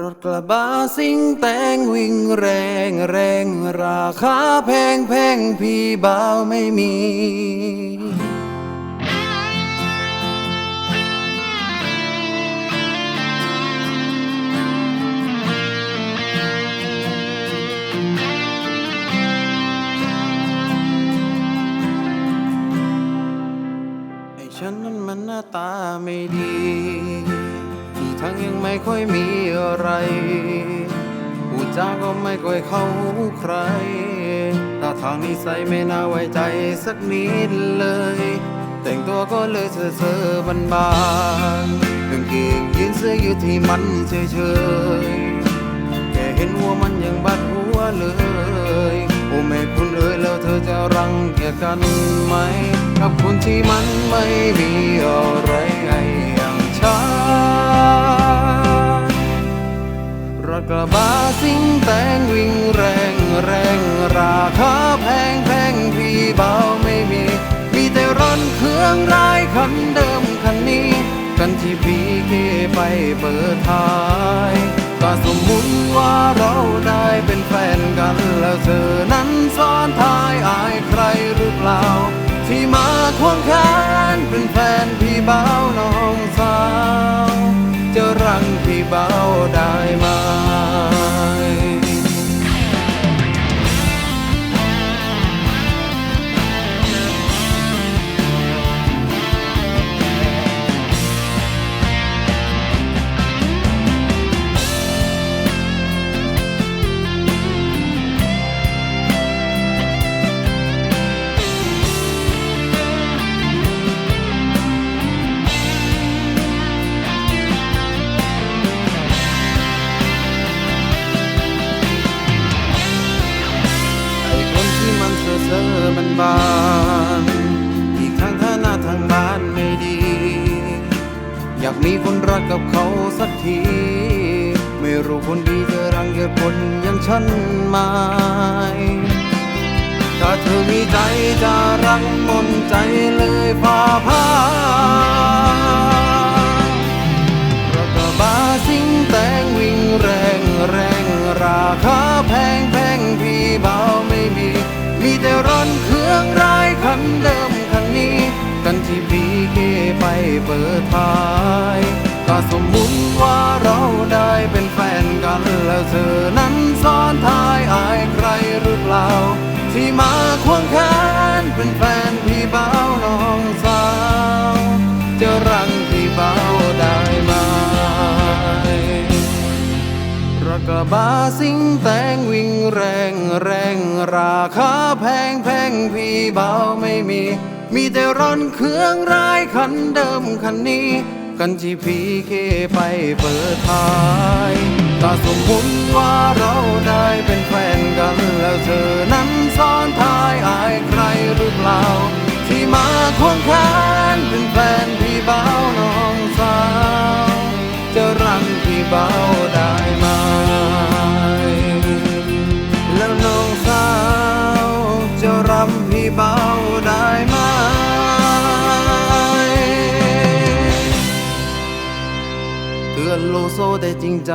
รถกระบะสิงแต่งวิ่งแรงแรงราคาแพงแพงพี่บ่าวไม่มี ไอ้ฉันนั้นมันหน้าตาไม่ดี ทั้งยังไม่ค่อยมีอะไรพูดจาก็ไม่ค่อยเข้าใครถ้าทางนิสัยไม่น่าไว้ใจสักนิดเลย แต่งตัวก็เลยเซอร์เซอบันบานๆกางเกงยีนเสื้อยืดที่มันเฉยเฉยๆแค่เห็นหัวมันยังบัดหัวเลย โอ้แม่คุณเอ๋ยแล้วเธอจะรังเกียจกันไหม กับคนที่มันไม่มีอะไร สิงแต่งวิ่งแรงแรงราคาแพงแพงพี่เบาไม่มี มีแต่รถเครื่องร้ายคันเดิมคันนี้ กันที่พี่เคไปเปิดท้ายก็สมมุติว่าเราได้เป็นแฟนกันแล้วเธอนั้นซ้อนท้ายอายใครหรือเปล่า ที่มาควงแขนเป็นแฟนพี่เบาน้องสาว จะรังพี่เบาได้ มันบานๆอีกทางฐานะทางบ้านไม่ดี อยากมีคนรักกับเขาสักที ไม่รู้คนดีจะรังเกียจคนอย่างฉันไหมถ้าเธอมีใจจะรังมนใจเลยพาพารถกระบะสิงแตงวิ่งแรงแรงราคาแพงแพง ร่อนเครื่องรายคันเดิมคันนี้กันที่พีเกไปเปิดท้ายก็สมมุติว่าเราได้เป็นแฟนกันแล้วเธอนั้นซ้อนท้ายอายใครหรือเปล่าที่มา บะสิงแตงวิ่งแรงแรงราคาแพงแพงพี่เบาไม่มี มีแต่รถเครื่องร้ายคันเดิมคันนี้ กันที่พี่เคไปเปิดท้ายถ้าสมมุติว่าเราได้เป็นแฟนกันแล้วเธอนั้นซ้อนท้ายอายใครหรือเปล่า ที่มาควงแขน อนโลโซได้จริงใจ